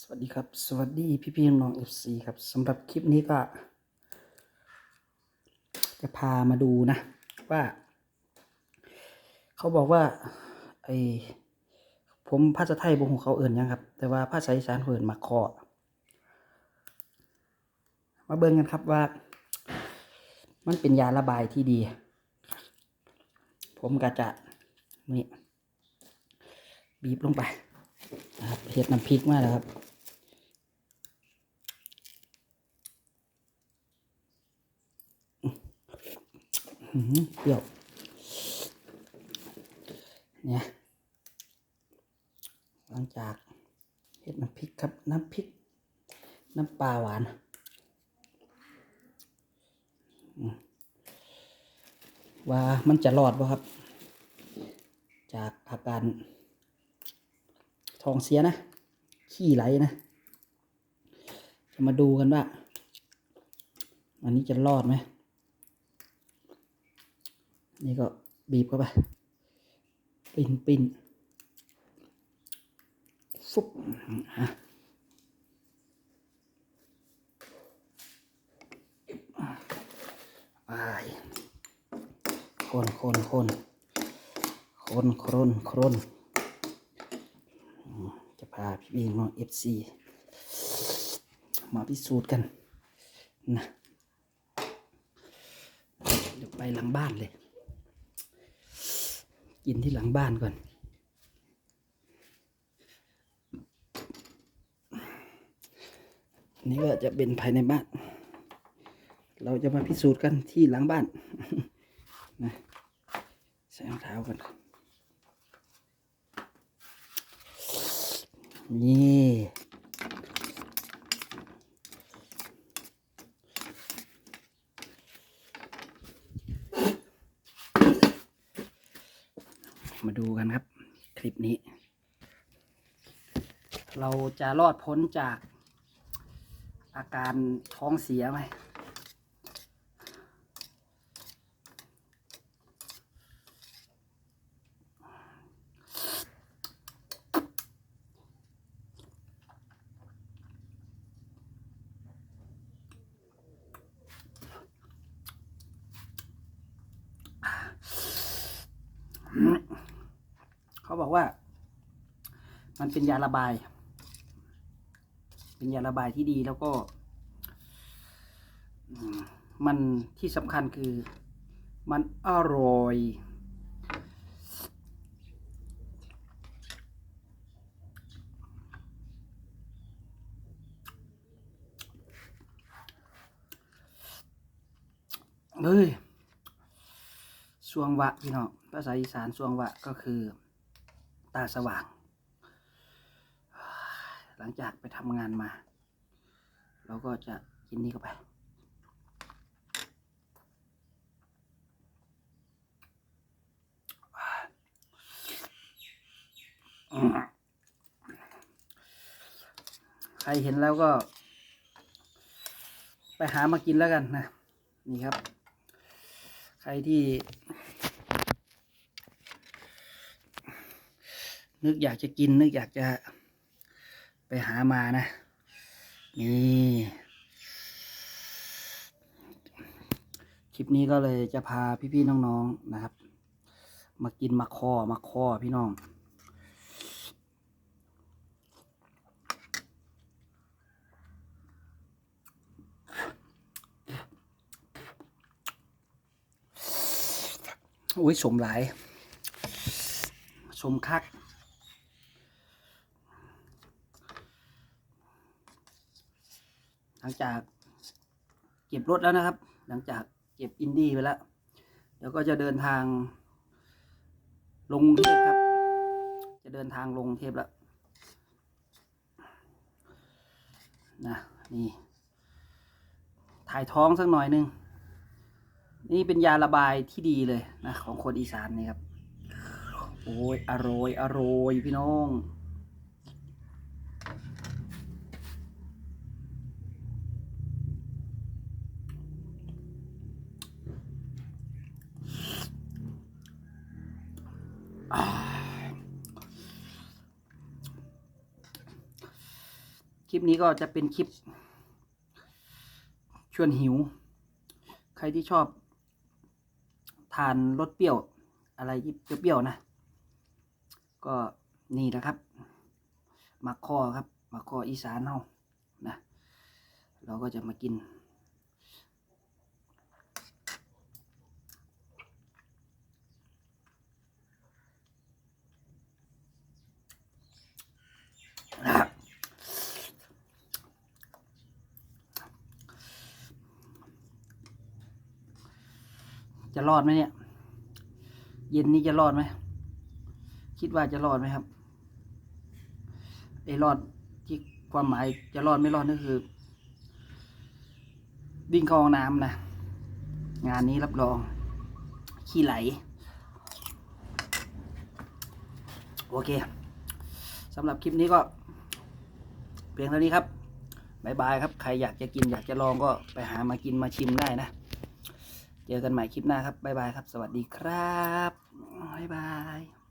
สวัสดีครับ สวัสดีพี่พี่น้องเอฟซีครับสำหรับคลิปนี้ก็ จะพามาดูนะ ว่า เขาบอกว่าไอผมภาษาไทยบ่ฮู้เขาเอิ่นยังครับ แต่ว่าภาษาอีสานเขาเอิ่นมาคอมาเบิ่งกันครับว่า มันเป็นยาระบายที่ดี ผมก็จะนี่บีบลงไปนะครับเห็ดน้ำพริกมาแล้วครับ อื้อหือ เปรี้ยวเนี่ยหลังจากเห็ดน้ำพริกครับ น้ำพริก น้ำปลาหวานว่ามันจะรอดป่ะครับ จากอาการท้องเสียนะ ขี้ไหลนะ จะมาดูกันว่า อันนี้จะรอดไหม นี่ก็บีบเข้าไปปิ่นปิ่นฟุบฮะไปคนคนคนคนครนครนจะพาพี่บีน้องเอฟซีมาพิสูจน์กันนะเดี๋ยวไปหลังบ้านเลย กินที่หลังบ้านก่อน นี่ก็จะเป็นภายในบ้าน เราจะมาพิสูจน์กันที่หลังบ้านนะใส่รองเท้ากันนี่ มาดูกันครับ คลิปนี้ เราจะรอดพ้นจากอาการท้องเสียไหม เขาบอกว่า มันเป็นยาระบาย เป็นยาระบายที่ดีแล้วก็มมันที่สำคัญคือ มันอร่อย เฮ้ยสวงวะพี่น้องภาษาอีสานสวงวะก็คือ ตาสว่าง หลังจากไปทำงานมา เราก็จะกินนี่เข้าไป ใครเห็นแล้วก็ ไปหามากินแล้วกันนะ นี่ครับ ใครที่ นึกอยากจะกิน นึกอยากจะไปหามานะ นี่คลิปนี้ก็เลยจะพาพี่ๆน้องๆนะครับ มากินมาคอมาคอพี่น้อง อุ้ยสมหลาย สมคัก หลังจากเก็บรถแล้วนะครับ หลังจากเก็บอินดี้ไปแล้ว เดี๋ยวก็จะเดินทาง ลงเทพครับ จะเดินทางลงเทพแล้วนะนี่ ถ่ายท้องสักหน่อยหนึง นี่เป็นยาระบายที่ดีเลยนะของคนอีสานนี่ครับ โอ้ยอร่อยอร่อยพี่น้อง ลิปนี้ก็จะเป็นคลิป ชวนหิว ใครที่ชอบทานรสเปรี้ยว อะไรที่เปรี้ยวๆนะ ก็นี่นะครับมักคอครับมักคออีสานเฮานะ เราก็จะมากิน จะรอดไหมเนี่ย เย็นนี้จะรอดไหม คิดว่าจะรอดไหมครับไอ้รอดที่ความหมายจะรอดไม่รอดนั่นคือ วิ่งเข้าห้องน้ำนะ งานนี้รับรอง ขี้ไหล โอเคสำหรับคลิปนี้ก็ เพียงเท่านี้ครับบายบายครับ ใครอยากจะกินอยากจะลองก็ไปหามากินมาชิมได้นะ เจอกันใหม่คลิปหน้าครับบายบายครับ สวัสดีครับบายบาย